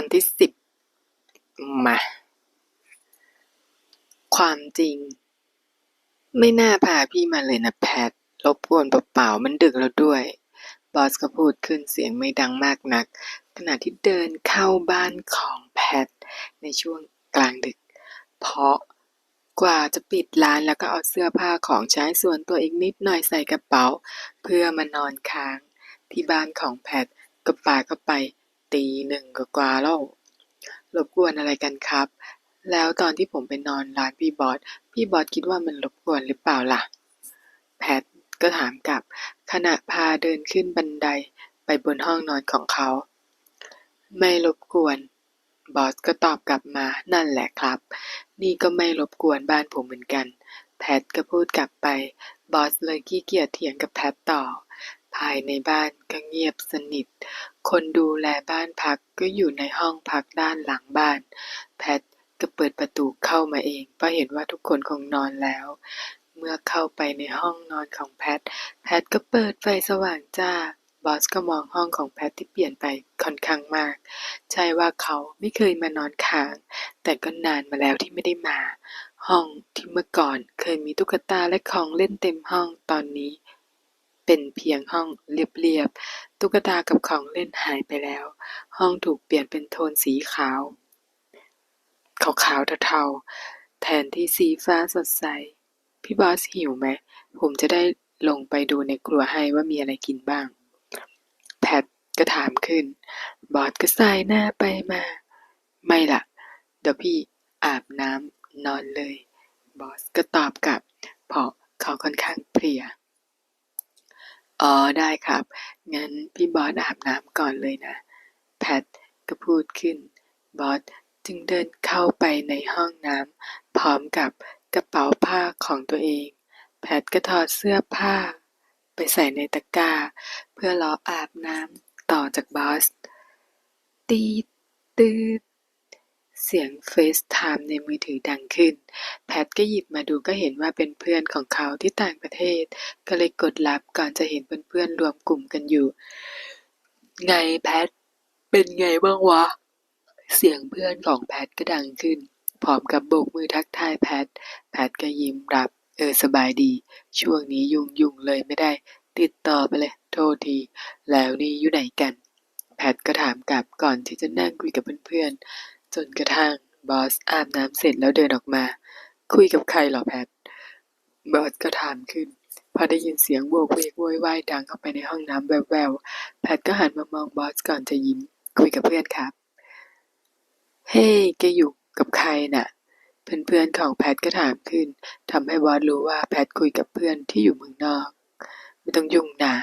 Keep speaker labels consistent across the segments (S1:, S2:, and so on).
S1: อนที่สิบมา ความจริง ไม่น่าพาพี่มาเลยนะแพทรบกวนเปล่าๆมันดึกแล้วด้วย บอสก็พูดขึ้นเสียงไม่ดังมากนัก ขณะที่เดินเข้าบ้านของแพท ในช่วงกลางดึก เพราะกว่าจะปิดร้านแล้วก็เอาเสื้อผ้าของใช้ส่วนตัวอีกนิดหน่อยใส่กระเป๋า เพื่อมานอนค้าง ที่บ้านของแพทก็ป่าก็ไป ตีหนึ่งกว่าๆแล้ว รบกวนอะไรกันครับ แล้วตอนที่ผมไปนอนร้านพี่บอส พี่บอสคิดว่ามันรบกวนหรือเปล่าล่ะ แพทก็ถามกลับ ขณะพาเดินขึ้นบันไดไปบนห้องนอนของเขา ไม่รบกวน บอสก็ตอบกลับมานั่นแหละครับ นี่ก็ไม่รบกวนบ้านผมเหมือนกัน แพทก็พูดกลับไป บอสเลยขี้เกียจเถียงกับแพทต่อายในบ้านก็เงียบสนิท คนดูแลบ้านพักก็อยู่ในห้องพักด้านหลังบ้าน แพทก็เปิดประตูเข้ามาเองเพราะเห็นว่าทุกคนคงนอนแล้ว เมื่อเข้าไปในห้องนอนของแพท แพทก็เปิดไฟสว่างจ้า บอสก็มองห้องของแพทที่เปลี่ยนไปค่อนข้างมาก ใช่ว่าเขาไม่เคยมานอนค้าง แต่ก็นานมาแล้วที่ไม่ได้มา ห้องที่เมื่อก่อนเคยมีตุ๊กตาและของเล่นเต็มห้องตอนนี้ เป็นเพียงห้องเรียบ ๆ ตุ๊กตากับของเล่นหายไปแล้ว ห้องถูกเปลี่ยนเป็นโทนสีขาว ขาวๆเทาๆ แทนที่สีฟ้าสดใส พี่บอสหิวไหม ผมจะได้ลงไปดูในครัวให้ว่ามีอะไรกินบ้าง แพทก็ถามขึ้น บอสก็สายหน้าไปมา ไม่ล่ะ เดี๋ยวพี่อาบน้ำนอนเลย บอสก็ตอบกลับ เพราะเขาค่อนข้างเพลีย อ๋อได้ครับ งั้นพี่บอสอาบน้ำก่อนเลยนะ แพทก็พูดขึ้น บอสจึงเดินเข้าไปในห้องน้ำพร้อมกับกระเป๋าผ้าของตัวเอง แพทก็ถอดเสื้อผ้า ไปใส่ในตะกร้า เพื่อรออาบน้ำต่อจากบอสตีตืด เสียงเฟซไทม์ในมือถือดังขึ้น แพทก็หยิบมาดูก็เห็นว่าเป็นเพื่อนของเขาที่ต่างประเทศ ก็เลยกดรับก่อนจะเห็นเพื่อนๆรวมกลุ่มกันอยู่ ไงแพท เป็นไงบ้างวะ เสียงเพื่อนของแพทก็ดังขึ้น พร้อมกับโบกมือทักทายแพท แพทก็ยิ้มรับ เออสบายดี ช่วงนี้ยุ่งยุ่งๆเลยไม่ได้ ติดต่อไปเลย โทษที แล้วนี่อยู่ไหนกัน แพทก็ถามกลับก่อนที่จะนั่งคุยกับเพื่อนๆ จนกระทั่งบอสอาบน้ำเสร็จแล้วเดินออกมา คุยกับใครหรอแพท บอสก็ถามขึ้น พอได้ยินเสียงโวกเวกโวยวายดังเข้าไปในห้องน้ำแววๆ แพทก็หันมามองบอสก่อนจะยิ้ม คุยกับเพื่อนครับ เฮ้ยแกอยู่กับใครน่ะ เพื่อนๆของแพทก็ถามขึ้นทำให้บอสรู้ว่าแพทคุยกับเพื่อนที่อยู่เมืองนอก ไม่ต้องยุ่งนะ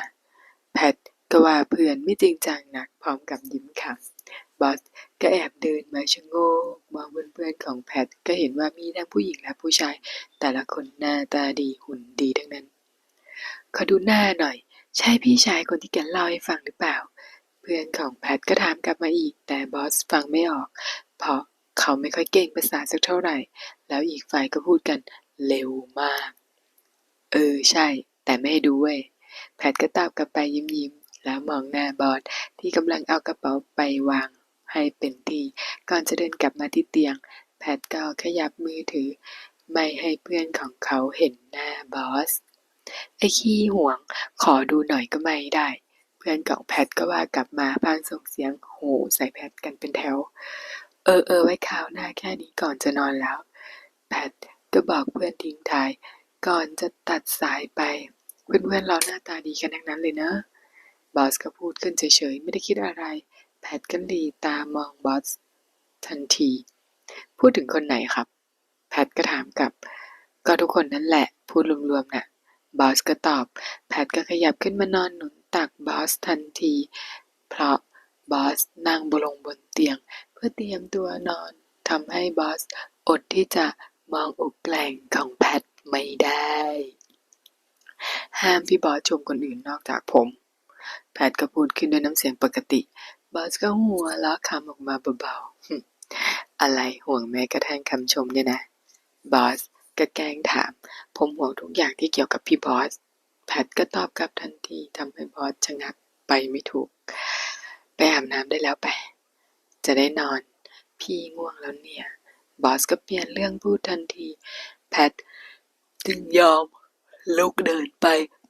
S1: แพทก็ว่าเพื่อนไม่จริงจังนักพร้อมกับยิ้มขำ บอสก็แอบเดินมาชะโงกมองเพื่อนๆของแพทก็เห็นว่ามีทั้งผู้หญิงและผู้ชาย แต่ละคนหน้าตาดีหุ่นดีทั้งนั้น ขอดูหน้าหน่อย ใช่พี่ชายคนที่แกเล่าให้ฟังหรือเปล่า เพื่อนของแพทก็ถามกลับมาอีก แต่บอสฟังไม่ออก เพราะเขาไม่ค่อยเก่งภาษาสักเท่าไหร่ แล้วอีกฝ่ายก็พูดกันเร็วมาก เออใช่ แต่ไม่ให้ดูเว้ยแพทก็ตอบกลับไปยิ้มยิ้มๆแล้วมองหน้าบอสที่กำลังเอากระเป๋าไปวาง ให้เป็นที่ ก่อนจะเดินกลับมาที่เตียง แพทก็ขยับมือถือ ไม่ให้เพื่อนของเขาเห็นหน้าบอส ไอ้ขี้ห่วง ขอดูหน่อยก็ไม่ได้ เพื่อนของแพทก็ว่ากลับมาพางส่งเสียงโหใส่แพทกันเป็นแถว เออเออไว้คราวหน้าแค่นี้ก่อนจะนอนแล้ว แพทก็บอกเพื่อนทิ้งท้าย ก่อนจะตัดสายไป เพื่อนๆเราหน้าตาดีกันทั้งนั้นเลยเนอะบอสก็พูดขึ้นเฉยๆ ไม่ได้คิดอะไร แพทก็หลีตามองบอสทันที พูดถึงคนไหนครับ แพทก็ถามกลับ ก็ทุกคนนั่นแหละ พูดรวมๆน่ะ บอสก็ตอบ แพทก็ขยับขึ้นมานอนหนุนตักบอสทันที เพราะบอสนั่งบลงบนเตียง เพื่อเตรียมตัวนอนทำให้บอสอดที่จะมองอกแกล่งของแพทไม่ได้ ห้ามพี่บอสชมคนอื่นนอกจากผม แพทก็พูดขึ้นด้วยน้ำเสียงปกติ บอสก็หัวเราะคำออกมาเบาๆ อะไรห่วงแม้กระทั่งคำชมเนี่ยนะ บอสก็แกล้งถาม ผมห่วงทุกอย่างที่เกี่ยวกับพี่บอส แพทก็ตอบกลับทันทีทำให้บอสชะงักไปไม่ถูก ไปอาบน้ำได้แล้วไป จะได้นอน พี่ง่วงแล้วเนี่ย บอสก็เปลี่ยนเรื่องพูดทันที แพทจึงยอมลุกเดินไป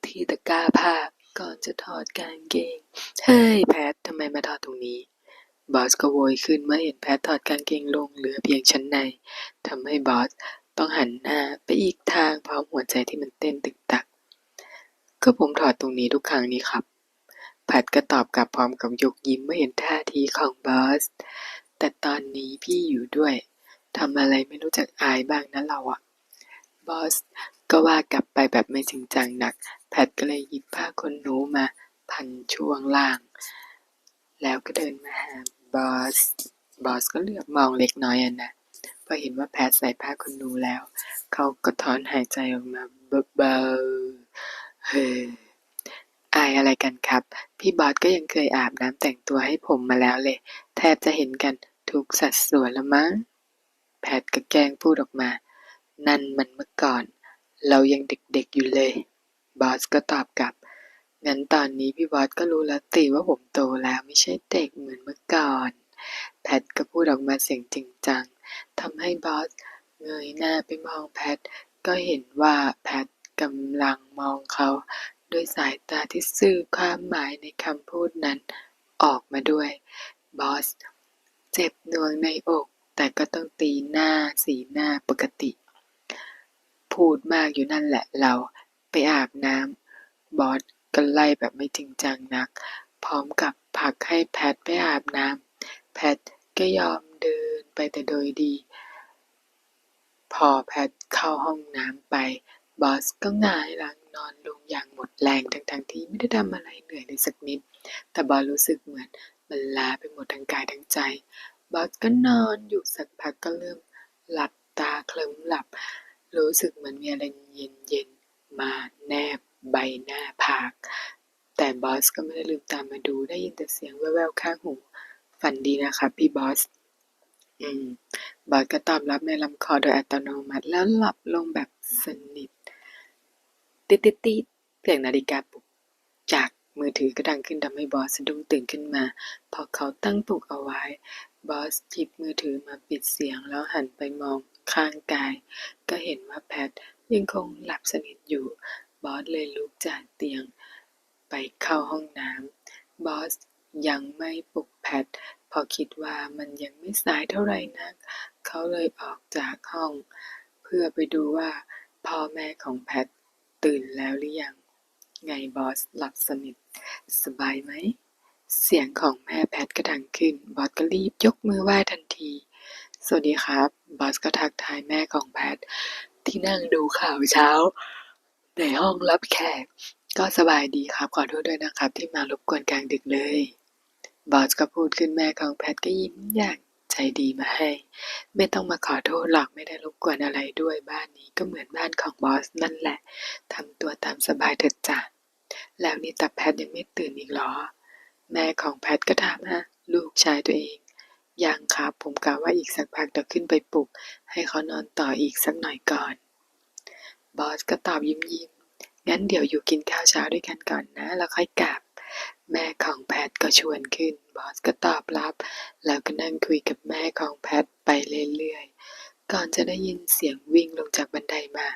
S1: ที่ตะกร้าผ้า ก่อนจะถอดกางเกง เฮ้ย แพท ทำไมมาถอดตรงนี้ บอสก็โวยขึ้นเมื่อเห็นแพทถอดกางเกงลงเหลือเพียงชั้นใน ทำให้บอสต้องหันหน้าไปอีกทางพร้อมหัวใจที่มันเต้นตึกตัก ก็ผมถอดตรงนี้ทุกครั้งนี้ครับ แพทก็ตอบกลับพร้อมกับยกยิ้มเมื่อเห็นท่าทีของบอส แต่ตอนนี้พี่อยู่ด้วย ทำอะไรไม่รู้จักอายบ้างนะเราอะบอสก็ว่ากลับไปแบบไม่จริงจังหนัก แพทก็เลยหยิบผ้าขนหนูมาพันช่วงล่าง แล้วก็เดินมาหาบอส บอสก็เหลือบมองเล็กน้อยอะนะ พอเห็นว่าแพทใส่ผ้าขนหนูแล้ว เขาก็ถอนหายใจออกมาเบาๆเฮ้ออายอะไรกันครับ พี่บอสก็ยังเคยอาบน้ำแต่งตัวให้ผมมาแล้วเลย แทบจะเห็นกันทุกสัดส่วนละมั้ง แพทก็แกล้งพูดออกมา นั่นมันเมื่อก่อน เรายังเด็กๆอยู่เลย บอสก็ตอบกลับ งั้นตอนนี้พี่บอสก็รู้แล้วติว่าผมโตแล้วไม่ใช่เด็กเหมือนเมื่อก่อน แพทก็พูดออกมาเสียงจริงจังทำให้บอสเงยหน้าไปมองแพท ก็เห็นว่าแพทกำลังมองเขาด้วยสายตาที่สื่อความหมายในคำพูดนั้นออกมาด้วย บอส เจ็บหน่วงในอก แต่ก็ต้องตีหน้าสีหน้าปกติ พูดมากอยู่นั่นแหละเรา อาบน้ำบอสก็ไล่แบบไม่จริงจังนัก พร้อมกับผลักให้แพทไปอาบน้ำแพทก็ยอมเดินไปแต่โดยดี พอแพทเข้าห้องน้ำไป บอสก็หงายหลังนอนลงอย่างหมดแรงทั้งๆที่ไม่ได้ทำอะไรเหนื่อยเลยสักนิด แต่บอสรู้สึกเหมือนมันล้าไปหมดทั้งกายทั้งใจ บอสก็นอนอยู่สักพักก็เริ่มหลับตาเคลิ้มหลับ รู้สึกเหมือนมีอะไรเย็นๆ มาแนบใบหน้าผาก แต่บอสก็ไม่ได้ลืมตามมาดูได้ยินแต่เสียงแว่วๆข้างหู ฝันดีนะครับพี่บอส อืม บอสก็ตอบรับในลำคอโดยอัตโนมัติแล้วหลับลงแบบสนิท ติดติดติดเสียงนาฬิกาปลุกจากมือถือก็ดังขึ้นทำให้บอสสะดุ้งตื่นขึ้นมา พอเขาตั้งปลุกเอาไว้ บอสหยิบมือถือมาปิดเสียงแล้วหันไปมองข้างกาย ก็เห็นว่าแพท ยังคงหลับสนิทอยู่ บอสเลยลุกจากเตียง ไปเข้าห้องน้ำ บอสยังไม่ปลุกแพทพอคิดว่ามันยังไม่สายเท่าไหร่นัก เขาเลยออกจากห้อง เพื่อไปดูว่าพ่อแม่ของแพทตื่นแล้วหรือยัง ไงบอสหลับสนิท สบายไหม เสียงของแม่แพทก็ดังขึ้น บอสก็รีบยกมือไหว้ทันที สวัสดีครับ บอสก็ทักทายแม่ของแพท ที่นั่งดูข่าวเช้า ในห้องรับแขก ก็สบายดีครับ ขอโทษด้วยนะครับ ที่มารบกวนกลางดึกเลย บอสก็พูดขึ้นแม่ของแพทก็ยิ้มอย่างใจดีมาให้ ไม่ต้องมาขอโทษหรอกไม่ได้รบกวนอะไรด้วยบ้านนี้ก็เหมือนบ้านของบอสนั่นแหละทำตัวตามสบายเถิดจ้ะแล้วนี่ตาแพทยังไม่ตื่นอีกหรอ แม่ของแพทก็ถามฮะลูกชายตัวเองยังครับผมกะว่าอีกสักพักเดี๋ยวขึ้นไปปลุก ให้เขานอนต่ออีกสักหน่อยก่อน บอสก็ตอบยิ้มยิ้มงั้นเดี๋ยวอยู่กินข้าวเช้าด้วยกันก่อนนะ แล้วค่อยกลับ แม่ของแพทก็ชวนขึ้น บอสก็ตอบรับ แล้วก็นั่งคุยกับแม่ของแพทไปเรื่อยๆ ก่อนจะได้ยินเสียงวิ่งลงจากบันไดมา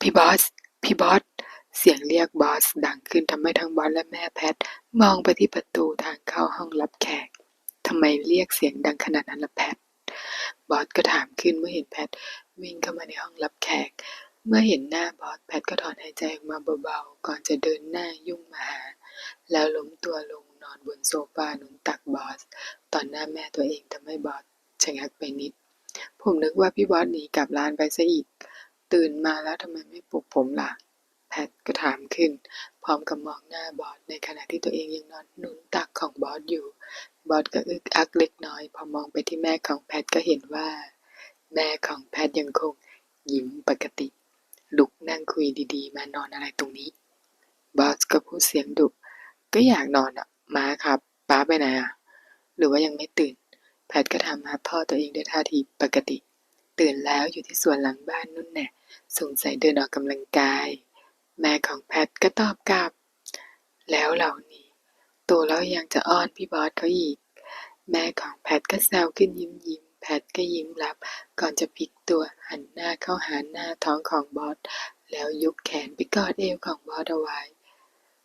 S1: พี่บอส พี่บอส เสียงเรียกบอสดังขึ้นทำให้ทั้งบอสและแม่แพทมองไปที่ประตูทางเข้าห้องรับแขกทำไมเรียกเสียงดังขนาดนั้นล่ะแพท บอสก็ถามขึ้นเมื่อเห็นแพทวิ่งเข้ามาในห้องรับแขก เมื่อเห็นหน้าบอส แพทก็ถอนหายใจออกมาเบาๆ ก่อนจะเดินหน้ายุ่งมาหา แล้วล้มตัวลงนอนบนโซฟาหนุนตักบอสตอนหน้าแม่ตัวเองทำให้บอสชะงักไปนิด ผมนึกว่าพี่บอสหนีกลับร้านไปซะอีก ตื่นมาแล้วทำไมไม่ปลุกผมล่ะ แพทก็ถามขึ้น พร้อมกับมองหน้าบอสในขณะที่ตัวเองยังนอนหนุนตักของบอสอยู่ บอสก็อึกอักเล็กน้อย พอมองไปที่แม่ของแพทก็เห็นว่า แม่ของแพทยังคงยิ้มปกติ นั่งคุยดีๆ มานอนอะไรตรงนี้ บอสก็พูดเสียงดุ ก็อยากนอนอะ มาครับป้าไปไหนอะ หรือว่ายังไม่ตื่น แพทก็ถามหาพ่อตัวเองด้วยท่าทีปกติ ตื่นแล้วอยู่ที่สวนหลังบ้านนู่นแน่สงสัยเดินออกกำลังกาย แม่ของแพทก็ตอบกลับ แล้วเหล่านี้โตแล้วยังจะอ้อนพี่บอสเขาอีก แม่ของแพทก็แซวขึ้นยิ้มยิ้มๆแพทก็ยิ้มรับ ก่อนจะพลิกตัวหันหน้าเข้าหาหน้าท้องของบอส แล้วยกแขนไปกอดเอวของบอสเอาไว้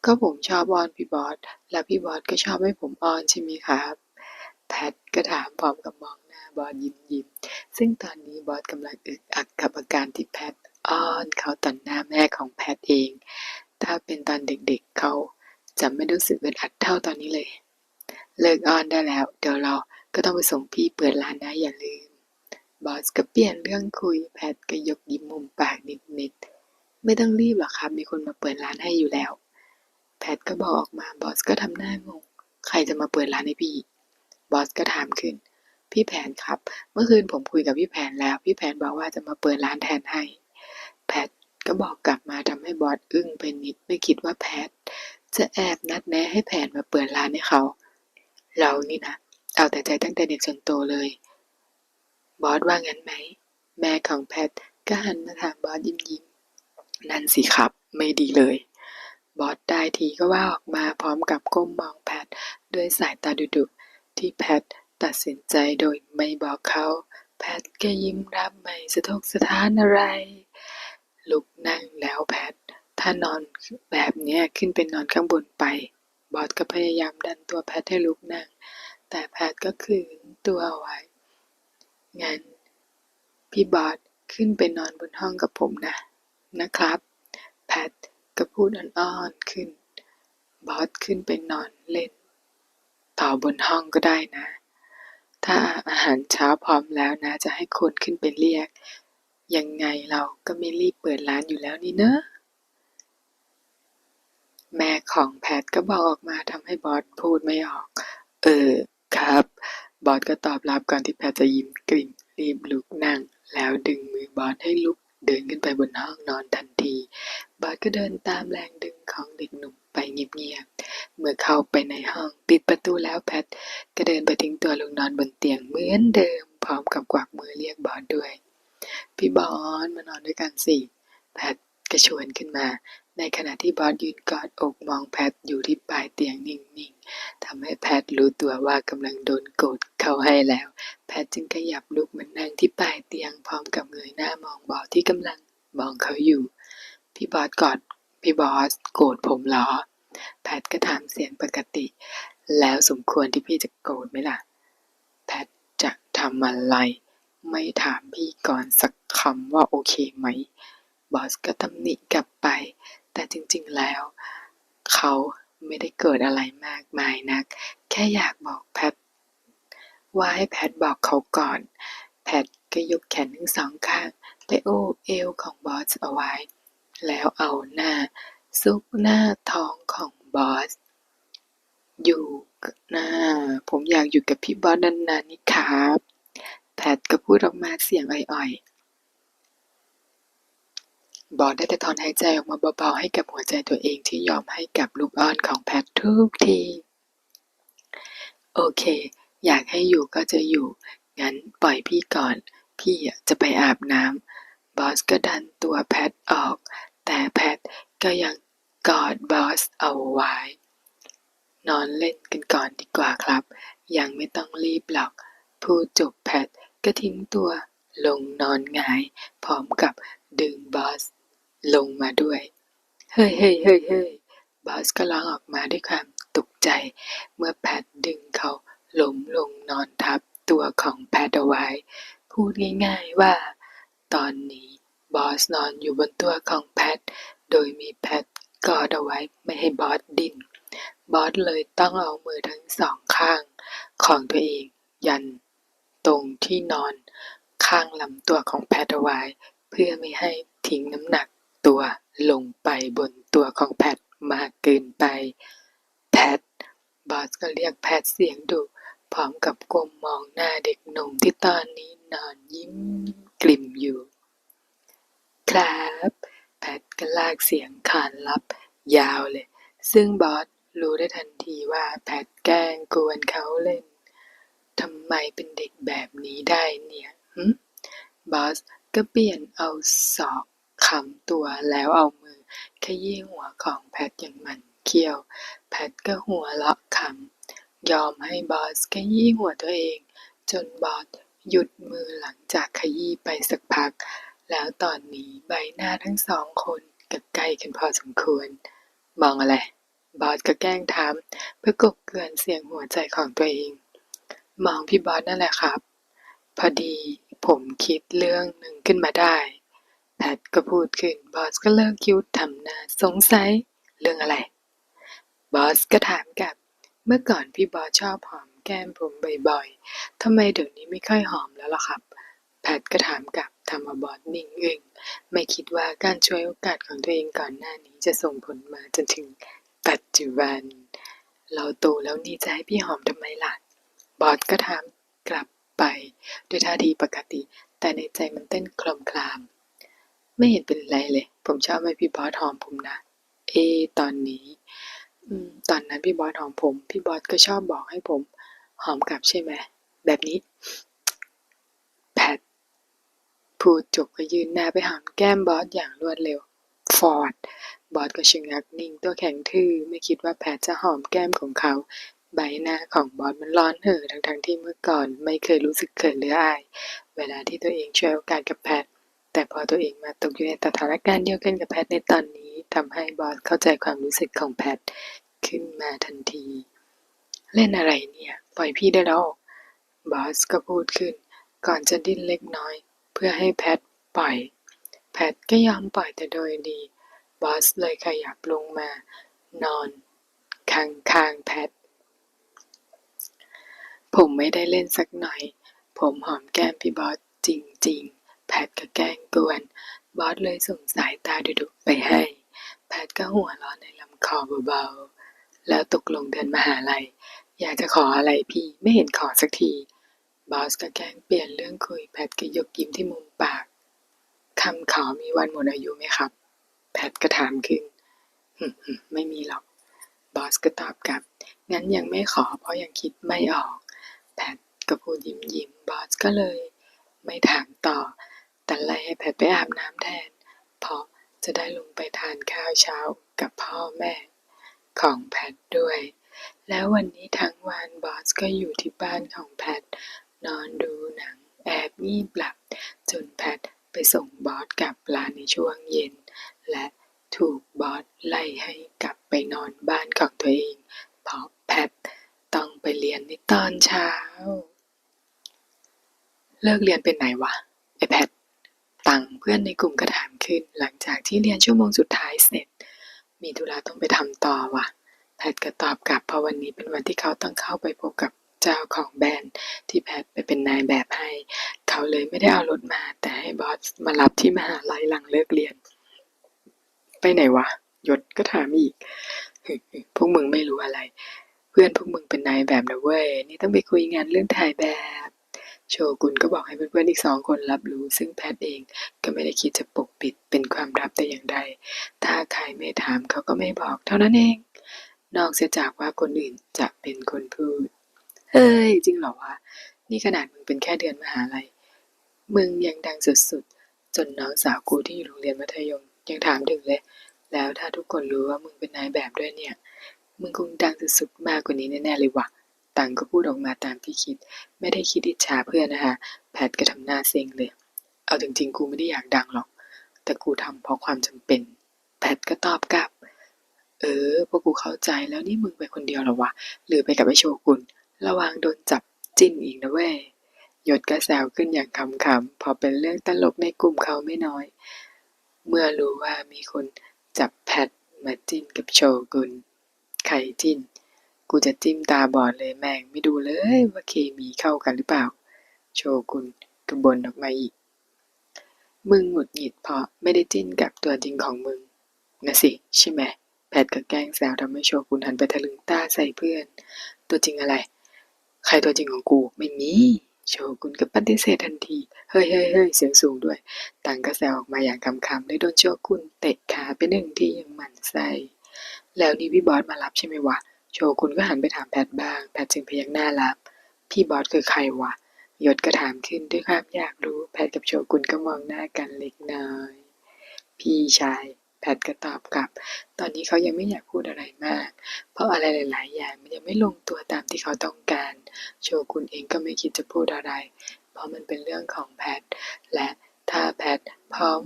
S1: ก็ผมชอบอ้อนพี่บอส และพี่บอสก็ชอบให้ผมอ้อนใช่ไหมครับแพทก็ถามพร้อมกับมองหน้าบอสยิ้มยิ้ม ซึ่งตอนนี้บอสกำลังอึกอักกับอาการที่แพทอ้อนเขาต่อหน้าแม่ของแพทเอง ถ้าเป็นตอนเด็กๆเขาจะไม่รู้สึกอึดอัดเท่าตอนนี้เลย เลิกอ้อนได้แล้ว เดี๋ยวเราก็ต้องไปส่งพี่เปิดร้านนะอย่าลืม บอสก็เปลี่ยนเรื่องคุยแพทก็ยกยิ้มมุมปากนิดๆ ไม่ต้องรีบหรอกครับ มีคนมาเปิดร้านให้อยู่แล้ว แพทก็บอกออกมา บอสก็ทำหน้างง ใครจะมาเปิดร้านให้พี่ บอสก็ถามขึ้น พี่แผนครับ เมื่อคืนผมคุยกับพี่แผนแล้ว พี่แผนบอกว่าจะมาเปิดร้านแทนให้ แพทก็บอกกลับมาทำให้บอสอึ้งไปนิด ไม่คิดว่าแพทจะแอบนัดแนะให้แผนมาเปิดร้านให้เขา เรานี่นะ เอาแต่ใจตั้งแต่เด็กจนโตเลย บอสว่างั้นไหม แม่ของแพทก็หันมาถามบอสยิ้มยิ้ม นั่นสิครับ ไม่ดีเลย บอสได้ทีก็ว่าออกมาพร้อมกับก้มมองแพทด้วยสายตาดุๆที่แพทตัดสินใจโดยไม่บอกเขา แพทก็ยิ้มรับไม่สะทกสะท้านอะไร ลุกนั่งแล้วแพท ถ้านอนแบบนี้ขึ้นไปนอนข้างบนไป บอสก็พยายามดันตัวแพทให้ลุกนั่ง แต่แพทก็คืนตัวไว้ งั้น พี่บอสขึ้นไปนอนบนห้องกับผมนะ นะครับ แพทก็พูดอ่อนๆขึ้น บอสขึ้นไปนอนเล่น ต่อบนห้องก็ได้นะ ถ้าอาหารเช้าพร้อมแล้วนะ จะให้คนขึ้นไปเรียก ยังไงเราก็ไม่รีบเปิดร้านอยู่แล้วนี่เนอะแม่ของแพทก็บอกออกมาทำให้บอสพูดไม่ออก เออครับ บอสก็ตอบรับก่อนที่แพทจะยิ้มกลิ่มรีบลุกนั่ง แล้วดึงมือบอสให้ลุก เดินขึ้นไปบนห้องนอนทันทีบอสก็เดินตามแรงดึงของเด็กหนุ่มไปเงียบๆ เมื่อเข้าไปในห้องปิดประตูแล้วแพท ก็เดินไปทิ้งตัวลงนอนบนเตียงเหมือนเดิม พร้อมกับกวักมือเรียกบอสด้วย พี่บอสมานอนด้วยกันสิ แพทก็ชวนขึ้นมา ในขณะที่บอสยืนกอดอกมองแพทอยู่ที่ปลายเตียงนิ่งๆทำให้แพทรู้ตัวว่ากำลังโดนกดเข้าให้แล้ว แพทจึงขยับลุกมานั่งที่ปลายเตียงพร้อมกับเงยหน้ามองบอสที่กำลังมองเขาอยู่ พี่บอสกอดพี่บอสโกรธผมหรอ แพทก็ถามเสียงปกติ แล้วสมควรที่พี่จะโกรธไหมล่ะ แพทจะทำอะไร ไม่ถามพี่ก่อนสักคำว่าโอเคไหม บอสก็ตำหนิกลับไป แต่จริงๆแล้ว เขาไม่ได้เกิดอะไรมากมายนัก แค่อยากบอกแพทว่าให้แพทบอกเขาก่อน แพทก็ยกแขนทั้งสองข้างไปโอบเอวของบอสเอาไว้ แล้วเอาหน้า ซุกหน้าท้องของบอส อยู่หน้า ผมอยากอยู่กับพี่บอสนานๆนี่ครับ แพทก็พูดออกมาเสียงอ่อยๆ บอสได้แต่ถอนหายใจออกมาเบาๆให้กับหัวใจตัวเองที่ยอมให้กับลูกอ้อนของแพททุกที โอเค อยากให้อยู่ก็จะอยู่ งั้นปล่อยพี่ก่อน พี่จะไปอาบน้ำบอสก็ดันตัวแพทออก แต่แพทก็ยังกอดบอสเอาไว้ นอนเล่นกันก่อนดีกว่าครับ ยังไม่ต้องรีบหรอกพูดจบแพทก็ทิ้งตัวลงนอนหงาย พร้อมกับดึงบอส ลงมาด้วย เฮ้ยเฮ้ยเฮ้ยเฮ้ยบอสก็ร้องออกมาด้วยความตกใจ เมื่อแพทดึงเขาล้มลงนอนทับตัวของแพทเอาไว้ พูดง่ายๆว่า ตอนนี้บอสนอนอยู่บนตัวของแพท โดยมีแพทกอดเอาไว้ไม่ให้บอสดิ้น บอสเลยต้องเอามือทั้งสองข้าง ของตัวเองยัน ตรงที่นอน ข้างลำตัวของแพทเอาไว้ เพื่อไม่ให้ทิ้งน้ำหนัก ตัวลงไปบนตัวของแพทมากเกินไป แพท บอสก็เรียกแพทเสียงดุพร้อมกับก้มมองหน้าเด็กหนุ่มที่ตอนนี้นอนยิ้มกลิ่มอยู่ ครับ แพทก็ลากเสียงขานรับ ยาวเลย ซึ่งบอสรู้ได้ทันทีว่าแพทแกล้งกวนเขาเล่นทำไมเป็นเด็กแบบนี้ได้เนี่ยบอสก็เปลี่ยนเอาศอก คำตัวแล้วเอามือขยี้หัวของแพทอย่างหมันเคี้ยว แพทก็หัวเราะขำ ยอมให้บอสขยี้หัวตัวเอง จนบอสหยุดมือหลังจากขยี้ไปสักพัก แล้วตอนนี้ใบหน้าทั้งสองคนก็ใกล้กันพอสมควร มองอะไร บอสก็แกล้งถามเพื่อกบเกลือนเสียงหัวใจของตัวเอง มองพี่บอสนั่นแหละครับ พอดีผมคิดเรื่องหนึ่งขึ้นมาได้ แพทก็พูดขึ้น บอสก็เลิกคิ้วทำหน้าสงสัย เรื่องอะไร บอสก็ถามกลับ เมื่อก่อนพี่บอสชอบหอมแก้มผมบ่อยๆทำไมเดี๋ยวนี้ไม่ค่อยหอมแล้วล่ะครับ แพทก็ถามกลับทำเอาบอสนิ่งอึ้งไม่คิดว่าการช่วยโอกาสของตัวเองก่อนหน้านี้จะส่งผลมาจนถึงปัจจุบัน เราโตแล้วนี่จะให้พี่หอมทำไมล่ะ บอสก็ถามกลับไปด้วยท่าทีปกติ แต่ในใจมันเต้นคลอมคลาม ไม่เห็นเป็นไรเลย ผมชอบให้พี่บอสหอมผมนะ เอ ตอนนี้ตอนนั้นพี่บอสหอมผม พี่บอสก็ชอบบอกให้ผม หอมกลับใช่ไหม แบบนี้ แพทพูดจบก็ยืนหน้าไปหอมแก้มบอสอย่างรวดเร็ว ฟอร์ด บอสก็ชะงักนิ่งตัวแข็งทื่อ ไม่คิดว่าแพทจะหอมแก้มของเขา ใบหน้าของบอสมันร้อนเห่อทั้งทั้งๆที่เมื่อก่อน ไม่เคยรู้สึกเขินหรืออาย เวลาที่ตัวเองช่วยโอกาสกับแพท แต่พอตัวเองมาตกอยู่ในสถานการณ์เดียวกันกับแพทในตอนนี้ทำให้บอสเข้าใจความรู้สึกของแพทขึ้นมาทันที เล่นอะไรเนี่ย ปล่อยพี่ได้แล้ว บอสก็พูดขึ้น ก่อนจะดิ้นเล็กน้อย เพื่อให้แพทปล่อย แพทก็ยอมปล่อยแต่โดยดี บอสเลยขยับลงมา นอนข้างข้างๆแพท ผมไม่ได้เล่นสักหน่อย ผมหอมแก้มพี่บอสจริงๆ ทก็แกล้งกวน บอสเลยส่งสายตาดุๆไปให้ แพทก็หัวเราะในลำคอเบาๆ แล้วตกลงเดินมาหาลัย อยากจะขออะไรพี่ไม่เห็นขอสักที บอสก็แกล้งเปลี่ยนเรื่องคุย แพทก็ยกยิ้มที่มุมปากคำขอมีวันหมดอายุไหมครับ แพทก็ถามขึ้นไม่มีหรอก บอสก็ตอบกลับ งั้นยังไม่ขอเพราะยังคิดไม่ออก แพทก็พูดยิ้มยิ้มบอสก็เลย ไม่ถามต่อ แต่ไล่ให้แพทไปอาบน้ำแทน เพราะจะได้ลงไปทานข้าวเช้ากับพ่อแม่ของแพทด้วย แล้ววันนี้ทั้งวันบอสก็อยู่ที่บ้านของแพท นอนดูหนังแอบงีบหลับ จนแพทไปส่งบอสกลับร้านในช่วงเย็น และถูกบอสไล่ให้กลับไปนอนบ้านของตัวเอง เพราะแพทต้องไปเรียนในตอนเช้า เลิกเรียนเป็นไหนวะ ไอแพท ตังเพื่อนในกลุ่มก็ถามขึ้น หลังจากที่เรียนชั่วโมงสุดท้ายเสร็จ มีธุระต้องไปทำต่อว่ะแพทก็ตอบกลับเพราะวันนี้เป็นวันที่เขาต้องเข้าไปพบกับเจ้าของแบรนด์ที่แพทไปเป็นนายแบบให้ เขาเลยไม่ได้เอารถมา แต่ให้บอสมารับที่มหาลัยหลังเลิกเรียน ไปไหนวะยศก็ถามอีกพวกมึงไม่รู้อะไร เพื่อนพวกมึงเป็นนายแบบนะเว้ยนี่ต้องไปคุยงานเรื่องถ่ายแบบ โชกุนก็บอกให้เพื่อนๆอีกสองคนรับรู้ ซึ่งแพทเองก็ไม่ได้คิดจะปกปิดเป็นความลับแต่อย่างใด ถ้าใครไม่ถามเขาก็ไม่บอกเท่านั้นเอง นอกเสียจากว่าคนอื่นจะเป็นคนพูด เฮ้ย จริงเหรอวะ นี่ขนาดมึงเป็นแค่เดือนมหาลัย มึงยังดังสุดๆ จนน้องสาวกูที่อยู่โรงเรียนมัธยม ยังถามถึงเลย แล้วถ้าทุกคนรู้ว่ามึงเป็นนายแบบด้วยเนี่ย มึงคงดังสุดๆมากกว่านี้แน่ๆเลยว่ะ ตังก็พูดออกมาตามที่คิด ไม่ได้คิดอิจฉาเพื่อนนะคะแพทก็ทำหน้าเซ็งเลย เอาจริง ๆ กูไม่ได้อยากดังหรอก แต่กูทำเพราะความจำเป็น แพทก็ตอบกลับ เออ พวกกูเข้าใจแล้วนี่มึงไปคนเดียวหรอวะ หรือไปกับไอ้โชกุน ระวังโดนจับจิ้นอีกนะเว้ยยศก็แซวขึ้นอย่างขำๆพอเป็นเรื่องตลกในกลุ่มเขาไม่น้อย เมื่อรู้ว่ามีคนจับแพทมาจิ้นกับโชกุนใครจิ้น กูจะจิ้มตาบอดเลยแม่งไม่ดูเลยว่าเคมีเข้ากันหรือเปล่า โชกุนก็บ่นออกมาอีก มึงหงุดหงิดเพราะไม่ได้จิ้นกับตัวจริงของมึงนะสิ ใช่ไหมแพทก็แกล้งแซวทำให้โชกุนหันไปทะลึงตาใส่เพื่อน ตัวจริงอะไร ใครตัวจริงของกูไม่มีโชกุนก็ปฏิเสธทันที เฮ้ยเฮ้ยเฮ้ยเสียงสูงด้วยตังก็แซวออกมาอย่างคำๆได้โดนโชกุนเตะขาไปหนึ่งทีอย่างหมันไส้แล้วนี่พี่บอสมารับใช่ไหมวะ โชกุนก็หันไปถามแพทบ้าง แพทจึงพยักหน้ารับ พี่บอสคือใครวะยศก็ถามขึ้นด้วยความอยากรู้ แพทกับโชกุนก็มองหน้ากันเล็กน้อย พี่ชาย แพทก็ตอบกลับ ตอนนี้เขายังไม่อยากพูดอะไรมาก เพราะอะไรหลาย ๆ อย่างมันยังไม่ลงตัวตามที่เขาต้องการ โชกุนเองก็ไม่คิดจะพูดอะไร เพราะมันเป็นเรื่องของแพท และถ้าแพทพร้อม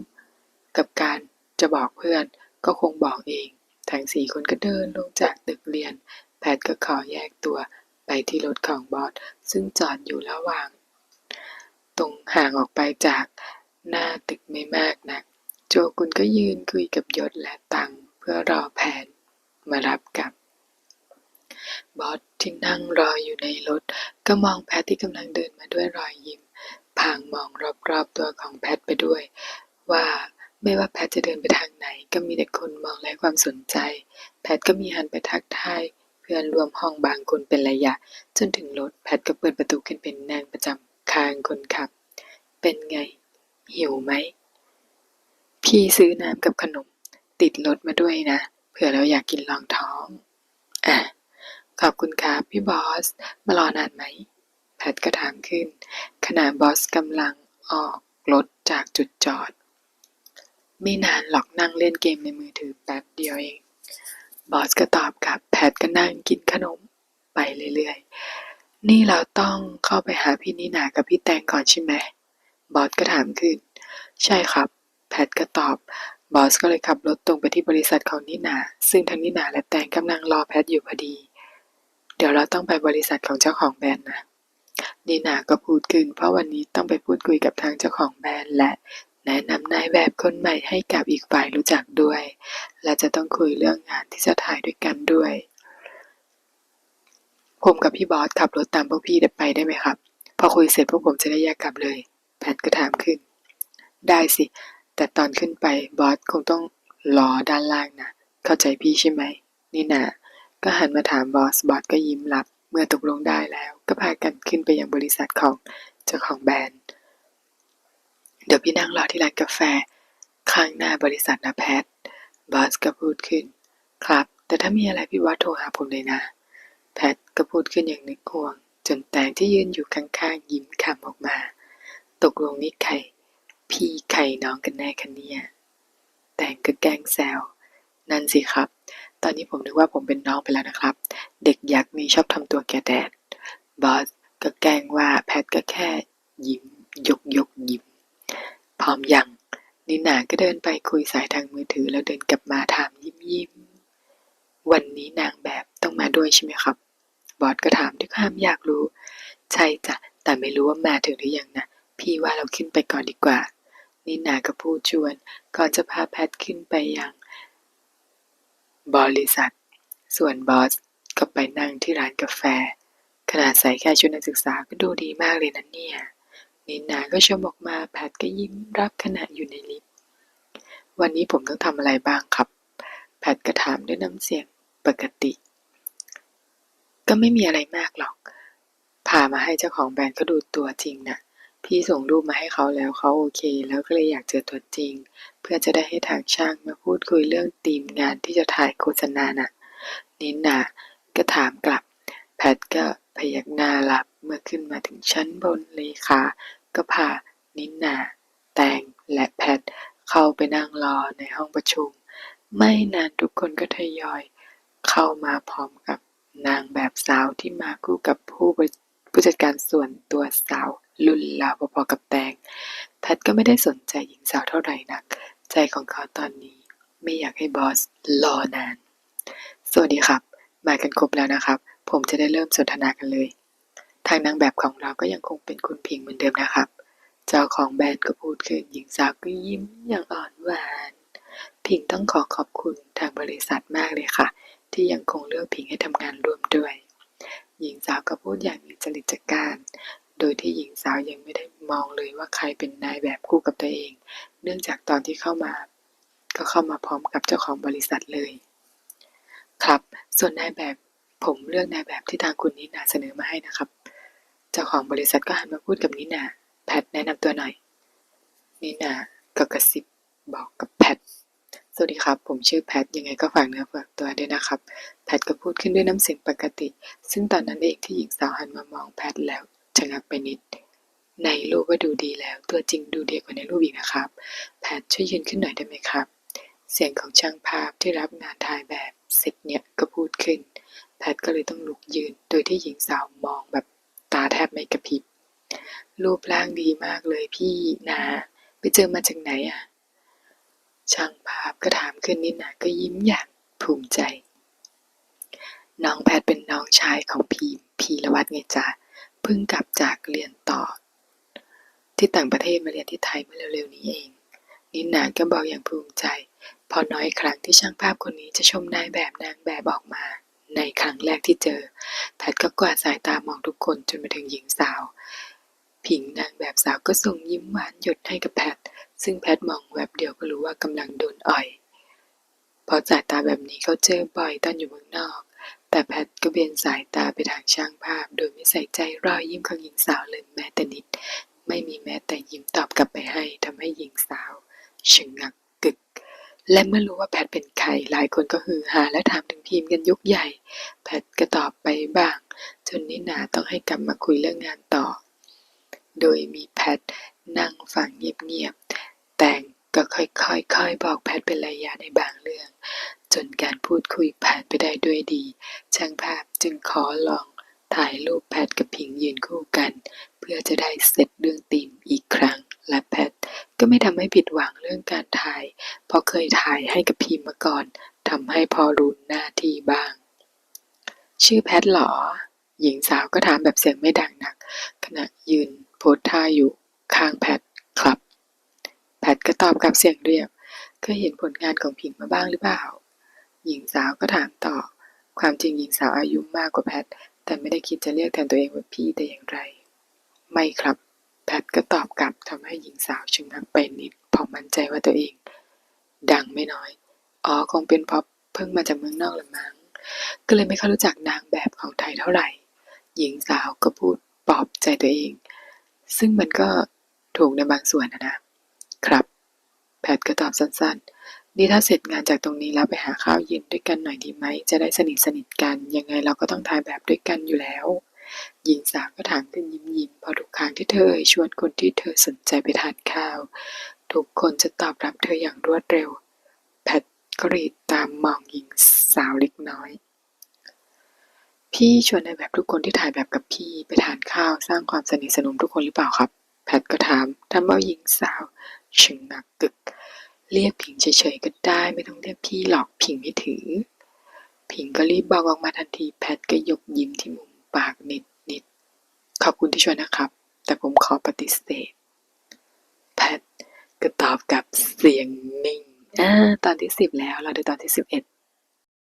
S1: กับการจะบอกเพื่อนก็คงบอกเอง ทั้งสี่คนก็เดินลงจากตึกเรียน แพทก็ขอแยกตัวไปที่รถของบอส ซึ่งจอดอยู่ระหว่าง ตรงห่างออกไปจากหน้าตึกไม่มากนัก โจกุนก็ยืนคุยกับยศและตังเพื่อรอแผนมารับกลับ บอสที่นั่งรออยู่ในรถ ก็มองแพทที่กำลังเดินมาด้วยรอยยิ้มพางมองรอบๆตัวของแพทไปด้วย ว่า ไม่ว่าแพทจะเดินไปทางไหน ก็มีแต่คนมองและความสนใจ แพทก็มีหันไปทักทายเพื่อนร่วมห้องบางคนเป็นระยะ จนถึงรถ แพทก็เปิดประตูขึ้นเป็นนางประจำข้างคนขับ เป็นไง หิวไหม พี่ซื้อน้ำกับขนม ติดรถมาด้วยนะ เผื่อเราอยากกินรองท้อง อะ ขอบคุณครับพี่บอส มารอนานไหม แพทก็ถามขึ้น ขณะบอสกำลังออกรถจากจุดจอด ไม่นานหรอกนั่งเล่นเกมในมือถือแป๊บเดียวเอง บอสก็ตอบกลับ แพทก็นั่งกินขนมไปเรื่อยๆ นี่เราต้องเข้าไปหาพี่นินากับพี่แตงก่อนใช่ไหม บอสก็ถามขึ้น ใช่ครับ แพทก็ตอบ บอสก็เลยขับรถตรงไปที่บริษัทของนินา ซึ่งทั้งนินาและแตงกำลังรอแพทอยู่พอดี เดี๋ยวเราต้องไปบริษัทของเจ้าของแบรนด์นะนีนาก็พูดขึ้นเพราะวันนี้ต้องไปพูดคุยกับทางเจ้าของแบรนด์และ แนะนำนายแบบคนใหม่ให้กับอีกฝ่ายรู้จักด้วย และจะต้องคุยเรื่องงานที่จะถ่ายด้วยกันด้วย ผมกับพี่บอสขับรถตามพวกพี่ไปได้ไหมครับ พอคุยเสร็จพวกผมจะได้แยกกลับเลย แพทก็ถามขึ้น ได้สิ แต่ตอนขึ้นไปบอสคงต้องรอด้านล่างนะ เข้าใจพี่ใช่ไหม นี่นาก็หันมาถามบอส บอสก็ยิ้มรับ เมื่อตกลงได้แล้ว ก็พากันขึ้นไปยังบริษัทของเจ้าของแบรนด์ เดี๋ยวพี่นั่งรอที่ร้านกาแฟ ข้างหน้าบริษัทนะแพท บอสก็พูดขึ้น ครับ แต่ถ้ามีอะไรพี่วัดโทรหาผมเลยนะ แพทก็พูดขึ้นอย่างนึกห่วง จนแตงที่ยืนอยู่ข้างๆยิ้มขำออกมา ตกลงนี่ใคร พี่ใครน้องกันแน่คะเนี่ยแตงก็แกล้งแซว นั่นสิครับ ตอนนี้ผมนึกว่าผมเป็นน้องไปแล้วนะครับ เด็กยักษ์นี่ชอบทำตัวแกแดด บอสก็แกล้งว่าแพทก็แค่ยิ้มยกยกยิ้ม พร้อมยังนิน่าก็เดินไปคุยสายทางมือถือแล้วเดินกลับมาถามยิ้มยิ้มวันนี้นางแบบต้องมาด้วยใช่ไหมครับ บอสก็ถามด้วยความอยากรู้ ใช่จ้ะแต่ไม่รู้ว่ามาถึงหรือยังนะ พี่ว่าเราขึ้นไปก่อนดีกว่า นิน่าก็พูดชวน ก่อนจะพาแพทขึ้นไปยัง บริษัท ส่วนบอสก็ไปนั่งที่ร้านกาแฟ ขนาดใส่แค่ชุดนักศึกษาก็ดูดีมากเลยนะเนี่ย นินาก็ชมออกมา แพทก็ยิ้มรับขณะอยู่ในลิฟต์ วันนี้ผมต้องทำอะไรบ้างครับ แพทก็ถามด้วยน้ำเสียงปกติ ก็ไม่มีอะไรมากหรอก พามาให้เจ้าของแบรนด์เขาดูตัวจริงนะพี่ส่งรูปมาให้เขาแล้วเขาโอเค แล้วก็เลยอยากเจอตัวจริง เพื่อจะได้ให้ทางช่างมาพูดคุยเรื่องธีมงานที่จะถ่ายโฆษณาน่ะ นินาก็ถามกลับ แพทก็พยักหน้ารับเมื่อขึ้นมาถึงชั้นบนเลขา ก็พานินนาแตงและแพทเข้าไปนั่งรอในห้องประชุม ไม่นานทุกคนก็ทยอย เข้ามาพร้อมกับนางแบบสาวที่มาคู่กับผู้ผู้จัดการส่วนตัวสาวรุ่นราวพอๆกับแตง แพทก็ไม่ได้สนใจหญิงสาวเท่าไหร่นัก ใจของเขาตอนนี้ไม่อยากให้บอสรอนาน สวัสดีครับ มากันครบแล้วนะครับ ผมจะได้เริ่มสนทนากันเลย ทางนางแบบของเราก็ยังคงเป็นคุณพิงเหมือนเดิมนะครับ เจ้าของแบรนด์ก็พูดขึ้นหญิงสาวก็ยิ้มอย่างอ่อนหวาน พิงต้องขอขอบคุณทางบริษัทมากเลยค่ะ ที่ยังคงเลือกพิงให้ทำงานร่วมด้วย หญิงสาวก็พูดอย่างมีจริตจักการ โดยที่หญิงสาวยังไม่ได้มองเลยว่าใครเป็นนายแบบคู่กับตัวเอง เนื่องจากตอนที่เข้ามา ก็เข้ามาพร้อมกับเจ้าของบริษัทเลย ครับ ส่วนนายแบบผมเลือกนายแบบที่ทางคุณนินาเสนอมาให้นะครับ จ้าของบริษัทก็หันมาพูดกับนินาแพทแนะนำตัวหน่อย นินาก็กระซิบบอกกับแพทสวัสดีครับ ผมชื่อแพทยังไงก็ฝากเนื้อฝากตัวด้วยนะครับ แพทก็พูดขึ้นด้วยน้ำเสียงปกติ ซึ่งตอนนั้นเองที่หญิงสาวหันมามองแพทแล้วชะงักไปนิด ในรูปว่าดูดีแล้ว ตัวจริงดูดีกว่าในรูปอีกนะครับ แพทช่วยยืนขึ้นหน่อยได้ไหมครับ เสียงของช่างภาพที่รับงานถ่ายแบบเสร็จเนี่ยก็พูดขึ้น แพทก็เลยต้องลุกยืน โดยที่หญิงสาวมองแบบ ตาแทบไม่กระพริบ รูปร่างดีมากเลยพี่นา ไปเจอมาจากไหนอะช่างภาพก็ถามขึ้นนิดนาก็ยิ้มอย่างภูมิใจ น้องแพทเป็นน้องชายของพีพีรวัตรไงจ๊ะเพิ่งกลับจากเรียนต่อ ที่ต่างประเทศมาเรียนที่ไทยเมื่อเร็วๆนี้เอง นินนาก็บอกอย่างภูมิใจ พอน้อยครั้งที่ช่างภาพคนนี้จะชมนายแบบนางแบบออกมา ในครั้งแรกที่เจอ แพทก็กวาดสายตามองทุกคนจนมาถึงหญิงสาว ผิงนางแบบสาวก็ส่งยิ้มหวานหยดให้กับแพท ซึ่งแพทมองแวบเดียวก็รู้ว่ากำลังโดนอ่อย เพราะสายตาแบบนี้เขาเจอบ่อยตอนอยู่เมืองนอก แต่แพทก็เบนสายตาไปทางช่างภาพ โดยไม่ใส่ใจรอยยิ้มของหญิงสาวเลยแม้แต่นิด ไม่มีแม้แต่ยิ้มตอบกลับไปให้ทำให้หญิงสาวชะงักกึก และเมื่อรู้ว่าแพทเป็นใครหลายคนก็ฮือฮาและถามถึงทีมกันยกใหญ่ แพทก็ตอบไปบ้าง จนนินาต้องให้กลับมาคุยเรื่องงานต่อ โดยมีแพทนั่งฟังเงียบๆ แต่งก็ค่อยๆค่อยบอกแพทเป็นระยะในบางเรื่อง จนการพูดคุยผ่านไปได้ด้วยดี ช่างภาพจึงขอลองถ่ายรูปแพทกับผิงยืนคู่กัน เพื่อจะได้เสร็จเรื่องธีมอีกครั้งและแพท ก็ไม่ทำให้ผิดหวังเรื่องการถ่าย เพราะเคยถ่ายให้กับพิมมาก่อนทำให้พอรู้หน้าที่บ้าง ชื่อแพทหรอ หญิงสาวก็ถามแบบเสียงไม่ดังนัก ขณะยืนโพสท่าอยู่ข้างแพทครับ แพทก็ตอบกับเสียงเรียบ เคยเห็นผลงานของผิงมาบ้างหรือเปล่า หญิงสาวก็ถามต่อ ความจริงหญิงสาวอายุมากกว่าแพท แต่ไม่ได้คิดจะเรียกแทนตัวเองว่าพี่แต่อย่างไร ไม่ครับ แพทก็ตอบกลับทำให้หญิงสาวชะงักไปนิดพอมั่นใจว่าตัวเอง ดังไม่น้อย อ๋อคงเป็นเพราะเพิ่งมาจากเมืองนอกหรือมั้ง ก็เลยไม่ค่อยรู้จักนางแบบของไทยเท่าไหร่ หญิงสาวก็พูดปลอบใจตัวเอง ซึ่งมันก็ถูกในบางส่วนนะนะครับ แพทก็ตอบสั้น ๆ นี่ถ้าเสร็จงานจากตรงนี้แล้วไปหาข้าวเย็นด้วยกันหน่อยดีไหม จะได้สนิทสนิทกัน ยังไงเราก็ต้องถ่ายแบบด้วยกันอยู่แล้ว หญิงสาวก็ถามขึ้นยิ้มยิ้มๆเพอทุกครั้งที่เธอเอ่ยชวนคนที่เธอสนใจไปทานข้าว ทุกคนจะตอบรับเธออย่างรวดเร็ว แพทกรีดตามมองหญิงสาวเล็กน้อย พี่ชวนในแบบทุกคนที่ถ่ายแบบกับพี่ไปทานข้าวสร้างความสนิทสนมทุกคนหรือเปล่าครับ แพทก็ถามทำเอาหญิงสาวชึงงักกึก เรียกผิงเฉยๆก็ได้ไม่ต้องเรียกพี่หรอกผิงไม่ถือ ผิงก็รีบบอกออกมาทันทีแพทก็ยกยิ้มที่มุม ปากนิดนิด ขอบคุณที่ช่วยนะครับ แต่ผมขอปฏิเสธ แพทก็ตอบกับเสียงนิ่งอ่าตอนที่สิบแล้ว เราดูตอนที่สิบเอ็ด